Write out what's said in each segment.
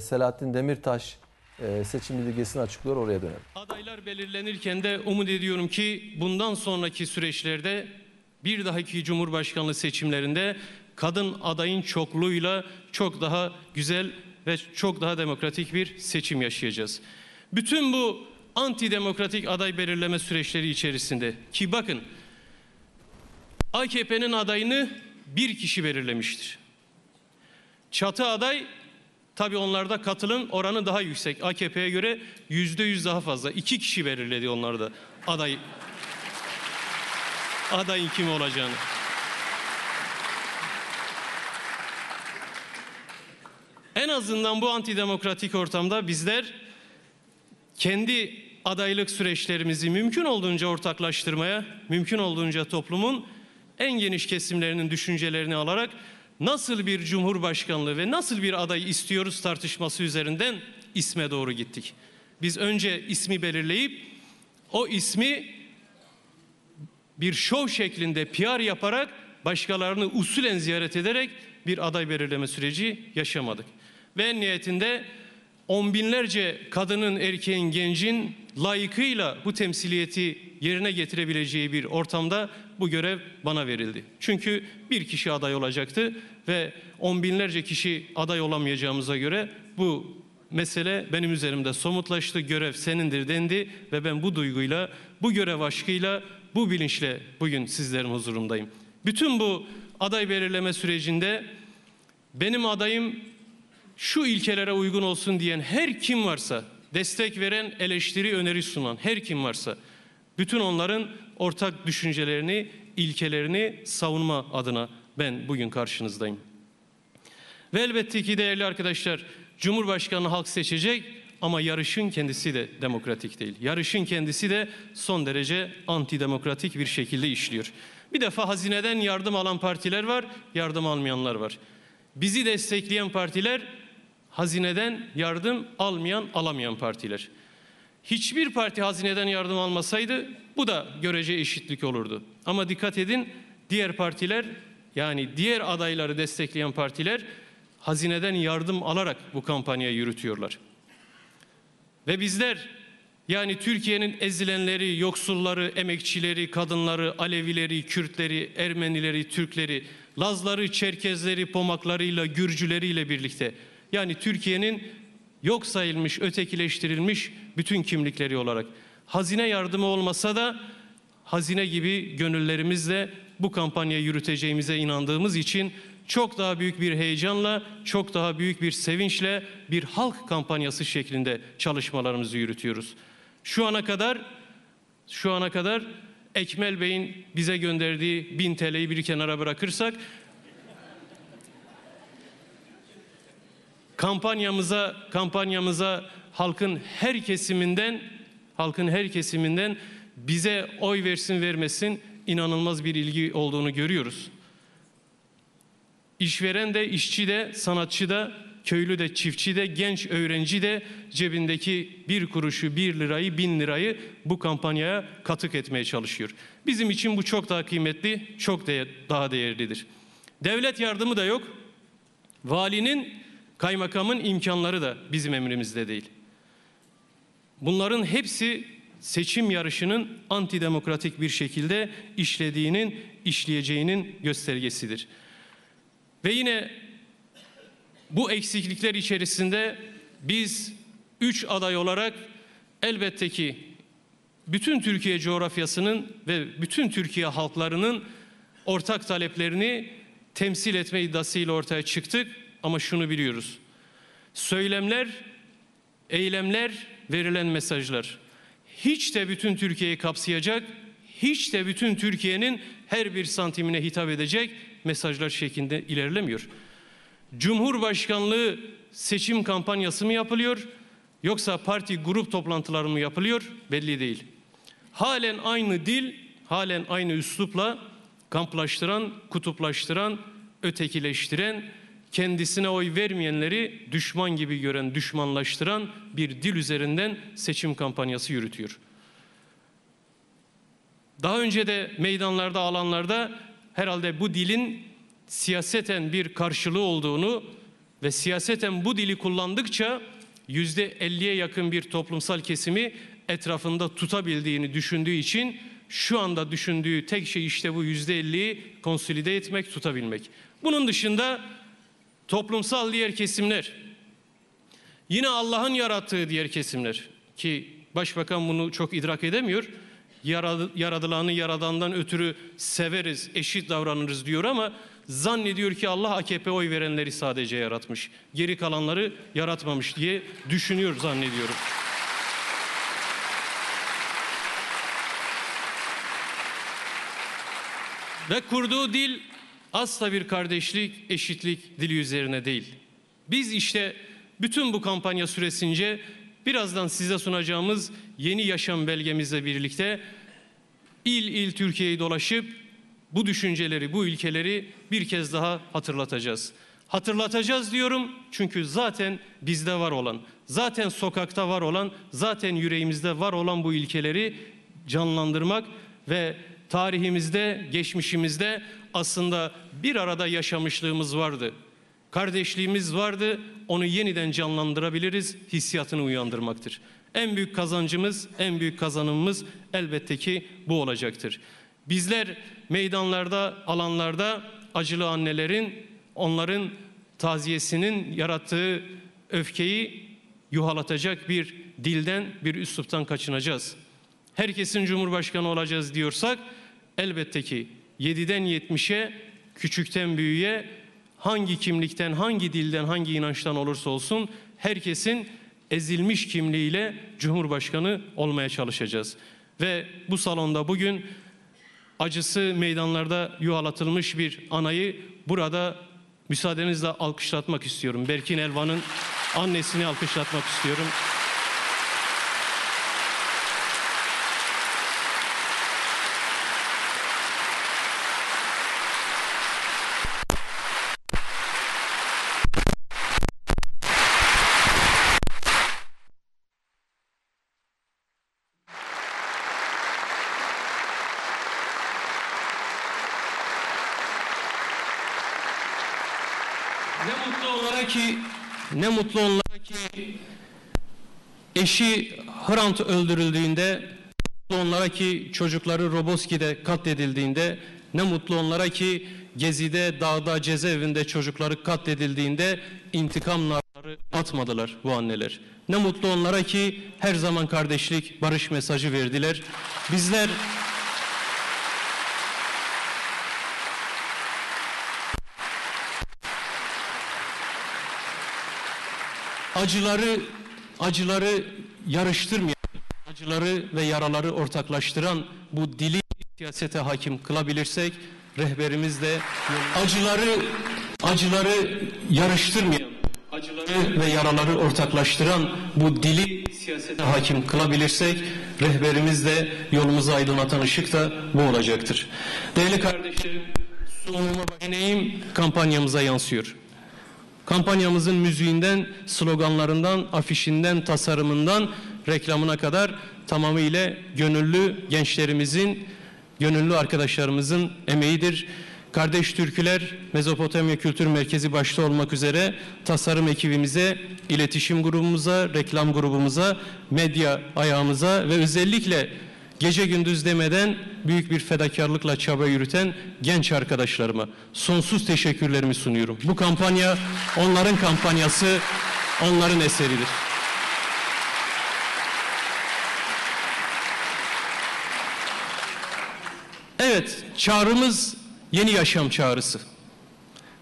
Selahattin Demirtaş e, seçim bildirgesini açıklıyor. Oraya dönelim. Adaylar belirlenirken de umut ediyorum ki bundan sonraki süreçlerde bir dahaki Cumhurbaşkanlığı seçimlerinde kadın adayın çokluğuyla çok daha güzel ve çok daha demokratik bir seçim yaşayacağız. Bütün bu antidemokratik aday belirleme süreçleri içerisinde ki bakın AKP'nin adayını bir kişi belirlemiştir. Çatı aday tabii onlarda katılım oranı daha yüksek. AKP'ye göre yüzde yüz daha fazla. İki kişi belirledi onlarda aday adayın kim olacağını. En azından bu antidemokratik ortamda bizler kendi adaylık süreçlerimizi mümkün olduğunca ortaklaştırmaya, mümkün olduğunca toplumun en geniş kesimlerinin düşüncelerini alarak nasıl bir cumhurbaşkanlığı ve nasıl bir aday istiyoruz tartışması üzerinden isme doğru gittik. Biz önce ismi belirleyip o ismi bir şov şeklinde PR yaparak başkalarını usulen ziyaret ederek bir aday belirleme süreci yaşamadık. Ve en nihayetinde on binlerce kadının, erkeğin, gencin layıkıyla bu temsiliyeti yerine getirebileceği bir ortamda bu görev bana verildi. Çünkü bir kişi aday olacaktı ve on binlerce kişi aday olamayacağımıza göre bu mesele benim üzerimde somutlaştı. Görev senindir dendi ve ben bu duyguyla, bu görev aşkıyla, bu bilinçle bugün sizlerin huzurundayım. Bütün bu aday belirleme sürecinde benim adayım şu ilkelere uygun olsun diyen her kim varsa, destek veren, eleştiri, öneri sunan her kim varsa, bütün onların ortak düşüncelerini, ilkelerini savunma adına ben bugün karşınızdayım. Ve elbette ki değerli arkadaşlar, Cumhurbaşkanı halk seçecek ama yarışın kendisi de demokratik değil. Yarışın kendisi de son derece antidemokratik bir şekilde işliyor. Bir defa hazineden yardım alan partiler var, yardım almayanlar var. Bizi destekleyen partiler hazineden yardım almayan, alamayan partiler. Hiçbir parti hazineden yardım almasaydı bu da görece eşitlik olurdu. Ama dikkat edin diğer partiler yani diğer adayları destekleyen partiler hazineden yardım alarak bu kampanyayı yürütüyorlar. Ve bizler yani Türkiye'nin ezilenleri, yoksulları, emekçileri, kadınları, Alevileri, Kürtleri, Ermenileri, Türkleri, Lazları, Çerkezleri, Pomaklarıyla, Gürcüleriyle birlikte yani Türkiye'nin yok sayılmış, ötekileştirilmiş bütün kimlikleri olarak hazine yardımı olmasa da hazine gibi gönüllerimizle bu kampanyayı yürüteceğimize inandığımız için çok daha büyük bir heyecanla, çok daha büyük bir sevinçle bir halk kampanyası şeklinde çalışmalarımızı yürütüyoruz. Şu ana kadar şu ana kadar Ekmel Bey'in bize gönderdiği 1000 TL'yi bir kenara bırakırsak kampanyamıza kampanyamıza halkın her kesiminden halkın her kesiminden bize oy versin vermesin inanılmaz bir ilgi olduğunu görüyoruz. İşveren de, işçi de, sanatçı da, köylü de, çiftçi de, genç öğrenci de cebindeki bir kuruşu, bir lirayı, bin lirayı bu kampanyaya katık etmeye çalışıyor. Bizim için bu çok daha kıymetli, çok daha değerlidir. Devlet yardımı da yok. Valinin, kaymakamın imkanları da bizim emrimizde değil. Bunların hepsi seçim yarışının antidemokratik bir şekilde işlediğinin, işleyeceğinin göstergesidir. Ve yine bu eksiklikler içerisinde biz üç aday olarak elbette ki bütün Türkiye coğrafyasının ve bütün Türkiye halklarının ortak taleplerini temsil etme iddiasıyla ortaya çıktık ama şunu biliyoruz. Söylemler, eylemler, verilen mesajlar hiç de bütün Türkiye'yi kapsayacak, hiç de bütün Türkiye'nin her bir santimine hitap edecek mesajlar şeklinde ilerlemiyor. Cumhurbaşkanlığı seçim kampanyası mı yapılıyor yoksa parti grup toplantıları mı yapılıyor belli değil. Halen aynı dil, halen aynı üslupla kamplaştıran, kutuplaştıran, ötekileştiren, kendisine oy vermeyenleri düşman gibi gören, düşmanlaştıran bir dil üzerinden seçim kampanyası yürütüyor. Daha önce de meydanlarda, alanlarda herhalde bu dilin siyaseten bir karşılığı olduğunu ve siyaseten bu dili kullandıkça yüzde 50'ye yakın bir toplumsal kesimi etrafında tutabildiğini düşündüğü için şu anda düşündüğü tek şey işte bu yüzde 50'yi konsolide etmek, tutabilmek. Bunun dışında toplumsal diğer kesimler, yine Allah'ın yarattığı diğer kesimler ki Başbakan bunu çok idrak edemiyor. Yaradı- Yaradılanı yaradandan ötürü severiz, eşit davranırız diyor ama zannediyor ki Allah AKP oy verenleri sadece yaratmış. Geri kalanları yaratmamış diye düşünüyor zannediyorum. Ve kurduğu dil asla bir kardeşlik, eşitlik dili üzerine değil. Biz işte bütün bu kampanya süresince birazdan size sunacağımız yeni yaşam belgemizle birlikte il il Türkiye'yi dolaşıp bu düşünceleri, bu ülkeleri bir kez daha hatırlatacağız. Hatırlatacağız diyorum çünkü zaten bizde var olan, zaten sokakta var olan, zaten yüreğimizde var olan bu ilkeleri canlandırmak ve tarihimizde, geçmişimizde aslında bir arada yaşamışlığımız vardı. Kardeşliğimiz vardı, onu yeniden canlandırabiliriz, hissiyatını uyandırmaktır. En büyük kazancımız, en büyük kazanımımız elbette ki bu olacaktır. Bizler meydanlarda, alanlarda acılı annelerin, onların taziyesinin yarattığı öfkeyi yuhalatacak bir dilden, bir üsluptan kaçınacağız. Herkesin cumhurbaşkanı olacağız diyorsak elbette ki 7'den 70'e, küçükten büyüğe hangi kimlikten, hangi dilden, hangi inançtan olursa olsun herkesin ezilmiş kimliğiyle Cumhurbaşkanı olmaya çalışacağız. Ve bu salonda bugün acısı meydanlarda yuvalatılmış bir anayı burada müsaadenizle alkışlatmak istiyorum. Berkin Elvan'ın annesini alkışlatmak istiyorum. Ne mutlu onlara ki ne mutlu onlara ki eşi Hrant öldürüldüğünde ne mutlu onlara ki çocukları Roboski'de katledildiğinde ne mutlu onlara ki Gezi'de, dağda, cezaevinde çocukları katledildiğinde intikam narları atmadılar bu anneler. Ne mutlu onlara ki her zaman kardeşlik, barış mesajı verdiler. Bizler acıları acıları yarıştırmayan, acıları ve yaraları ortaklaştıran bu dili siyasete hakim kılabilirsek rehberimiz de acıları acıları yarıştırmayan, acıları ve yaraları ortaklaştıran bu dili siyasete hakim kılabilirsek rehberimiz de yolumuzu aydınlatan ışık da bu olacaktır. Değerli kardeşlerim, sunumuma deneyim kampanyamıza yansıyor. Kampanyamızın müziğinden, sloganlarından, afişinden, tasarımından, reklamına kadar tamamıyla gönüllü gençlerimizin, gönüllü arkadaşlarımızın emeğidir. Kardeş Türküler Mezopotamya Kültür Merkezi başta olmak üzere tasarım ekibimize, iletişim grubumuza, reklam grubumuza, medya ayağımıza ve özellikle gece gündüz demeden büyük bir fedakarlıkla çaba yürüten genç arkadaşlarıma sonsuz teşekkürlerimi sunuyorum. Bu kampanya onların kampanyası, onların eseridir. Evet, çağrımız yeni yaşam çağrısı.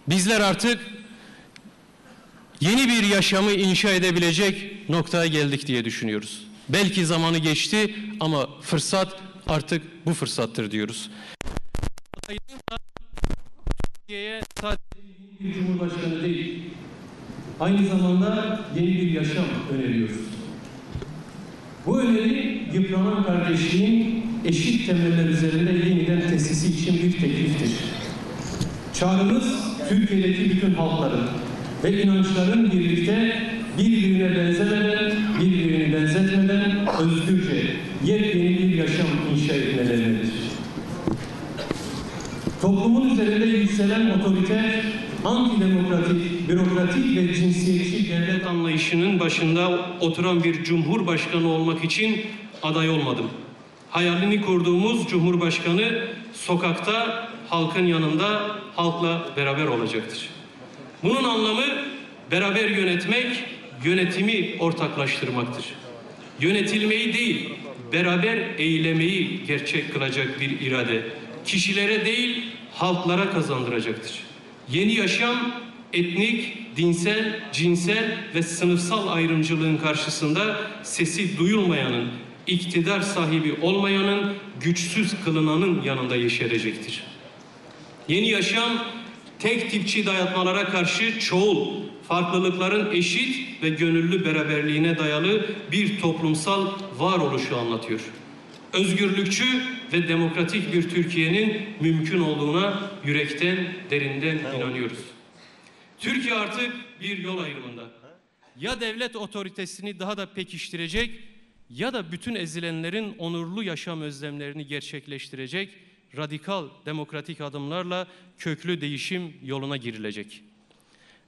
Bizler artık yeni bir yaşamı inşa edebilecek noktaya geldik diye düşünüyoruz. Belki zamanı geçti ama fırsat artık bu fırsattır diyoruz. Türkiye'ye sadece cumhurbaşkanı değil, aynı zamanda yeni bir yaşam öneriyoruz. Bu öneri yıpranan kardeşliğin eşit temeller üzerinde yeniden tesisi için bir tekliftir. Çağrımız Türkiye'deki bütün halkların ve inançların birlikte birbirine benzemeden, özgürce yepyeni bir yaşam inşa etmeleridir. Toplumun üzerinde yükselen otorite antidemokratik, bürokratik ve cinsiyetçi devlet anlayışının başında oturan bir cumhurbaşkanı olmak için aday olmadım. Hayalini kurduğumuz cumhurbaşkanı sokakta, halkın yanında, halkla beraber olacaktır. Bunun anlamı beraber yönetmek, yönetimi ortaklaştırmaktır. Yönetilmeyi değil, beraber eylemeyi gerçek kılacak bir irade. Kişilere değil, halklara kazandıracaktır. Yeni yaşam etnik, dinsel, cinsel ve sınıfsal ayrımcılığın karşısında sesi duyulmayanın, iktidar sahibi olmayanın, güçsüz kılınanın yanında yeşerecektir. Yeni yaşam tek tipçi dayatmalara karşı çoğul, farklılıkların eşit ve gönüllü beraberliğine dayalı bir toplumsal varoluşu anlatıyor. Özgürlükçü ve demokratik bir Türkiye'nin mümkün olduğuna yürekten, derinden inanıyoruz. Türkiye artık bir yol ayrımında. Ya devlet otoritesini daha da pekiştirecek ya da bütün ezilenlerin onurlu yaşam özlemlerini gerçekleştirecek radikal demokratik adımlarla köklü değişim yoluna girilecek.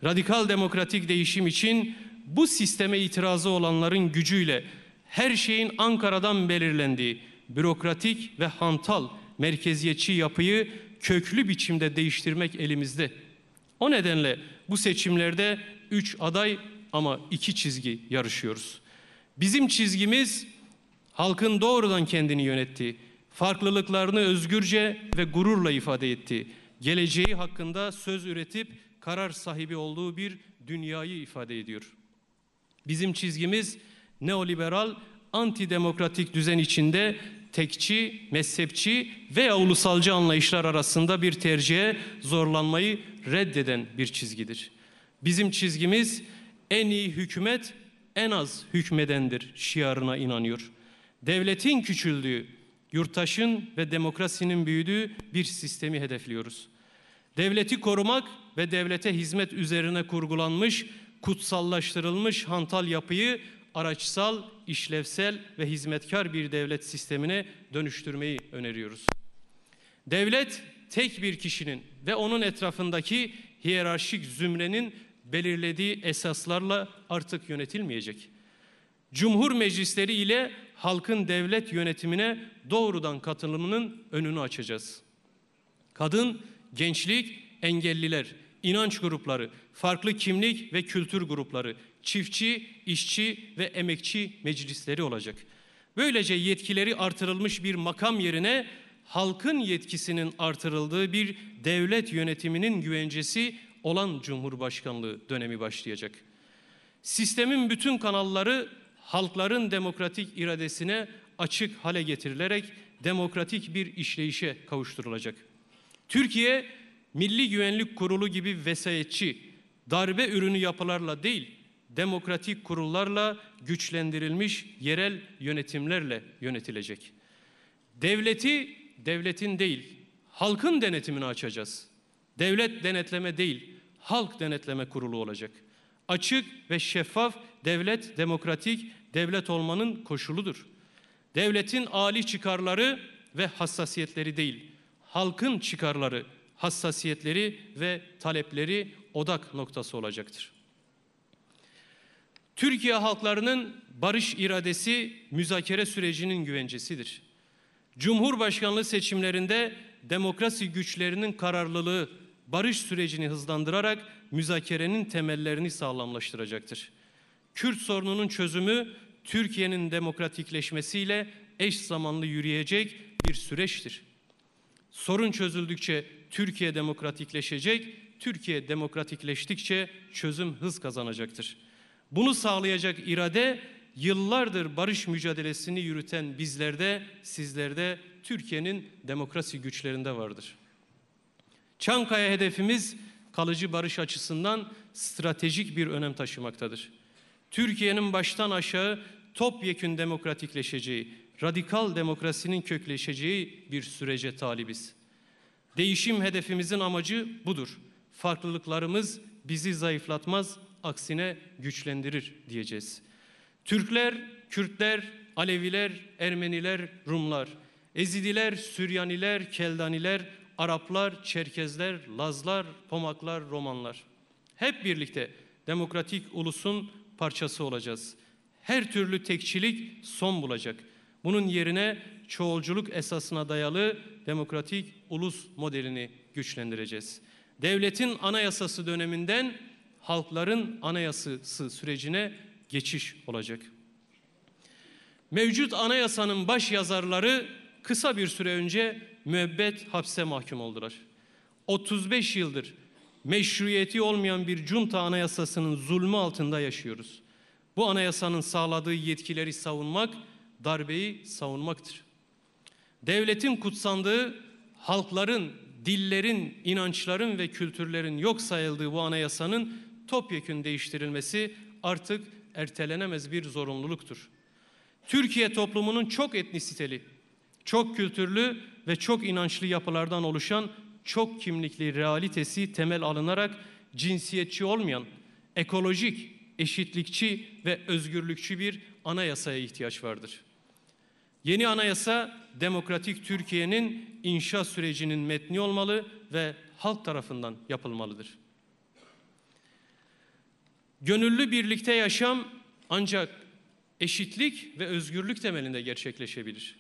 Radikal demokratik değişim için bu sisteme itirazı olanların gücüyle her şeyin Ankara'dan belirlendiği bürokratik ve hantal merkeziyetçi yapıyı köklü biçimde değiştirmek elimizde. O nedenle bu seçimlerde üç aday ama iki çizgi yarışıyoruz. Bizim çizgimiz halkın doğrudan kendini yönettiği, farklılıklarını özgürce ve gururla ifade ettiği, geleceği hakkında söz üretip karar sahibi olduğu bir dünyayı ifade ediyor. Bizim çizgimiz neoliberal, antidemokratik düzen içinde tekçi, mezhepçi veya ulusalcı anlayışlar arasında bir tercihe zorlanmayı reddeden bir çizgidir. Bizim çizgimiz en iyi hükümet en az hükmedendir şiarına inanıyor. Devletin küçüldüğü, yurttaşın ve demokrasinin büyüdüğü bir sistemi hedefliyoruz. Devleti korumak ve devlete hizmet üzerine kurgulanmış, kutsallaştırılmış hantal yapıyı araçsal, işlevsel ve hizmetkar bir devlet sistemine dönüştürmeyi öneriyoruz. Devlet tek bir kişinin ve onun etrafındaki hiyerarşik zümrenin belirlediği esaslarla artık yönetilmeyecek. Cumhur meclisleri ile halkın devlet yönetimine doğrudan katılımının önünü açacağız. Kadın, gençlik, engelliler, inanç grupları, farklı kimlik ve kültür grupları, çiftçi, işçi ve emekçi meclisleri olacak. Böylece yetkileri artırılmış bir makam yerine halkın yetkisinin artırıldığı bir devlet yönetiminin güvencesi olan Cumhurbaşkanlığı dönemi başlayacak. Sistemin bütün kanalları halkların demokratik iradesine açık hale getirilerek demokratik bir işleyişe kavuşturulacak. Türkiye Milli Güvenlik Kurulu gibi vesayetçi, darbe ürünü yapılarla değil, demokratik kurullarla güçlendirilmiş yerel yönetimlerle yönetilecek. Devleti devletin değil, halkın denetimini açacağız. Devlet denetleme değil, halk denetleme kurulu olacak. Açık ve şeffaf devlet demokratik devlet olmanın koşuludur. Devletin âli çıkarları ve hassasiyetleri değil, halkın çıkarları, hassasiyetleri ve talepleri odak noktası olacaktır. Türkiye halklarının barış iradesi müzakere sürecinin güvencesidir. Cumhurbaşkanlığı seçimlerinde demokrasi güçlerinin kararlılığı barış sürecini hızlandırarak müzakerenin temellerini sağlamlaştıracaktır. Kürt sorununun çözümü Türkiye'nin demokratikleşmesiyle eş zamanlı yürüyecek bir süreçtir. Sorun çözüldükçe Türkiye demokratikleşecek, Türkiye demokratikleştikçe çözüm hız kazanacaktır. Bunu sağlayacak irade yıllardır barış mücadelesini yürüten bizlerde, sizlerde, Türkiye'nin demokrasi güçlerinde vardır. Çankaya hedefimiz kalıcı barış açısından stratejik bir önem taşımaktadır. Türkiye'nin baştan aşağı topyekün demokratikleşeceği, radikal demokrasinin kökleşeceği bir sürece talibiz. Değişim hedefimizin amacı budur. Farklılıklarımız bizi zayıflatmaz, aksine güçlendirir diyeceğiz. Türkler, Kürtler, Aleviler, Ermeniler, Rumlar, Ezidiler, Süryaniler, Keldaniler, Araplar, Çerkezler, Lazlar, Pomaklar, Romanlar. Hep birlikte demokratik ulusun parçası olacağız. Her türlü tekçilik son bulacak. Bunun yerine çoğulculuk esasına dayalı demokratik ulus modelini güçlendireceğiz. Devletin anayasası döneminden halkların anayasası sürecine geçiş olacak. Mevcut anayasanın baş yazarları kısa bir süre önce müebbet hapse mahkum oldular. 35 yıldır meşruiyeti olmayan bir junta anayasasının zulmü altında yaşıyoruz. Bu anayasanın sağladığı yetkileri savunmak, darbeyi savunmaktır. Devletin kutsandığı, halkların, dillerin, inançların ve kültürlerin yok sayıldığı bu anayasanın topyekün değiştirilmesi artık ertelenemez bir zorunluluktur. Türkiye toplumunun çok etnisiteli, çok kültürlü ve çok inançlı yapılardan oluşan çok kimlikli realitesi temel alınarak cinsiyetçi olmayan, ekolojik, eşitlikçi ve özgürlükçü bir anayasaya ihtiyaç vardır. Yeni anayasa demokratik Türkiye'nin inşa sürecinin metni olmalı ve halk tarafından yapılmalıdır. Gönüllü birlikte yaşam ancak eşitlik ve özgürlük temelinde gerçekleşebilir.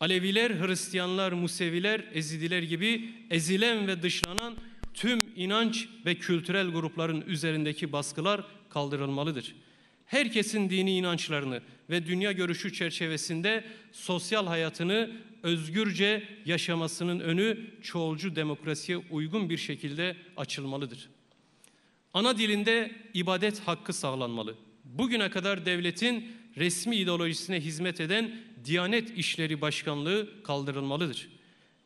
Aleviler, Hristiyanlar, Museviler, Ezidiler gibi ezilen ve dışlanan tüm inanç ve kültürel grupların üzerindeki baskılar kaldırılmalıdır. Herkesin dini inançlarını ve dünya görüşü çerçevesinde sosyal hayatını özgürce yaşamasının önü çoğulcu demokrasiye uygun bir şekilde açılmalıdır. Ana dilinde ibadet hakkı sağlanmalı. Bugüne kadar devletin resmi ideolojisine hizmet eden Diyanet İşleri Başkanlığı kaldırılmalıdır.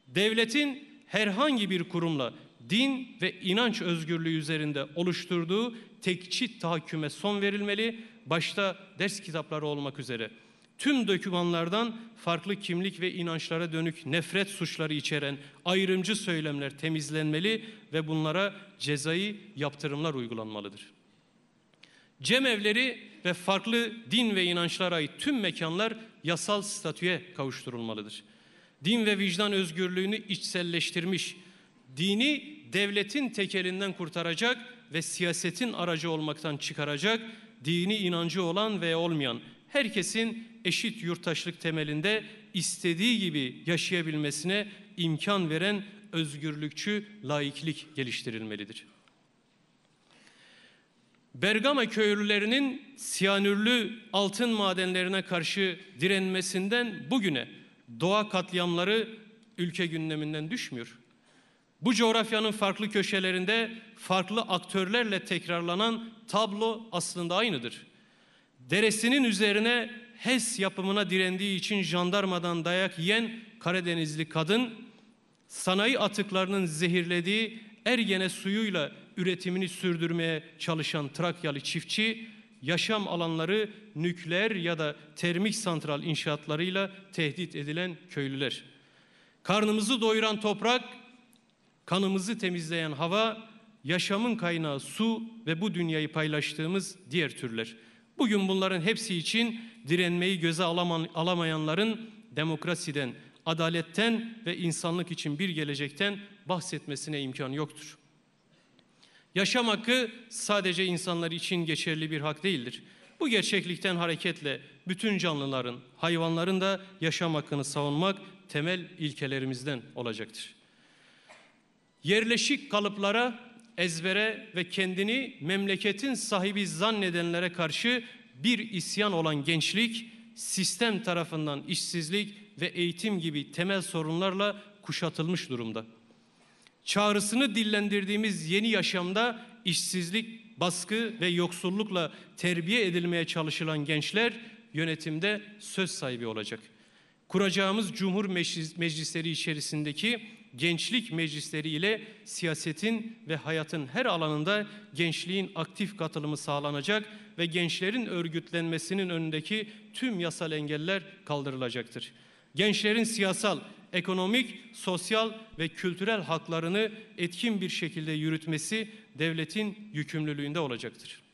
Devletin herhangi bir kurumla din ve inanç özgürlüğü üzerinde oluşturduğu tekçi tahakküme son verilmeli, başta ders kitapları olmak üzere. Tüm dokümanlardan farklı kimlik ve inançlara dönük nefret suçları içeren ayrımcı söylemler temizlenmeli ve bunlara cezai yaptırımlar uygulanmalıdır. Cemevleri ve farklı din ve inançlara ait tüm mekanlar yasal statüye kavuşturulmalıdır. Din ve vicdan özgürlüğünü içselleştirmiş, dini devletin tekelinden kurtaracak ve siyasetin aracı olmaktan çıkaracak, dini inancı olan veya olmayan herkesin eşit yurttaşlık temelinde istediği gibi yaşayabilmesine imkan veren özgürlükçü laiklik geliştirilmelidir. Bergama köylülerinin siyanürlü altın madenlerine karşı direnmesinden bugüne doğa katliamları ülke gündeminden düşmüyor. Bu coğrafyanın farklı köşelerinde farklı aktörlerle tekrarlanan tablo aslında aynıdır. Deresinin üzerine HES yapımına direndiği için jandarmadan dayak yiyen Karadenizli kadın, sanayi atıklarının zehirlediği Ergene suyuyla üretimini sürdürmeye çalışan Trakyalı çiftçi, yaşam alanları nükleer ya da termik santral inşaatlarıyla tehdit edilen köylüler. Karnımızı doyuran toprak, kanımızı temizleyen hava, yaşamın kaynağı su ve bu dünyayı paylaştığımız diğer türler. Bugün bunların hepsi için direnmeyi göze alamayanların demokrasiden, adaletten ve insanlık için bir gelecekten bahsetmesine imkan yoktur. Yaşam hakkı sadece insanlar için geçerli bir hak değildir. Bu gerçeklikten hareketle bütün canlıların, hayvanların da yaşam hakkını savunmak temel ilkelerimizden olacaktır. Yerleşik kalıplara, ezbere ve kendini memleketin sahibi zannedenlere karşı bir isyan olan gençlik, sistem tarafından işsizlik ve eğitim gibi temel sorunlarla kuşatılmış durumda. Çağrısını dillendirdiğimiz yeni yaşamda işsizlik, baskı ve yoksullukla terbiye edilmeye çalışılan gençler yönetimde söz sahibi olacak. Kuracağımız Cumhur Meclis, Meclisleri içerisindeki gençlik meclisleri ile siyasetin ve hayatın her alanında gençliğin aktif katılımı sağlanacak ve gençlerin örgütlenmesinin önündeki tüm yasal engeller kaldırılacaktır. Gençlerin siyasal, ekonomik, sosyal ve kültürel haklarını etkin bir şekilde yürütmesi devletin yükümlülüğünde olacaktır.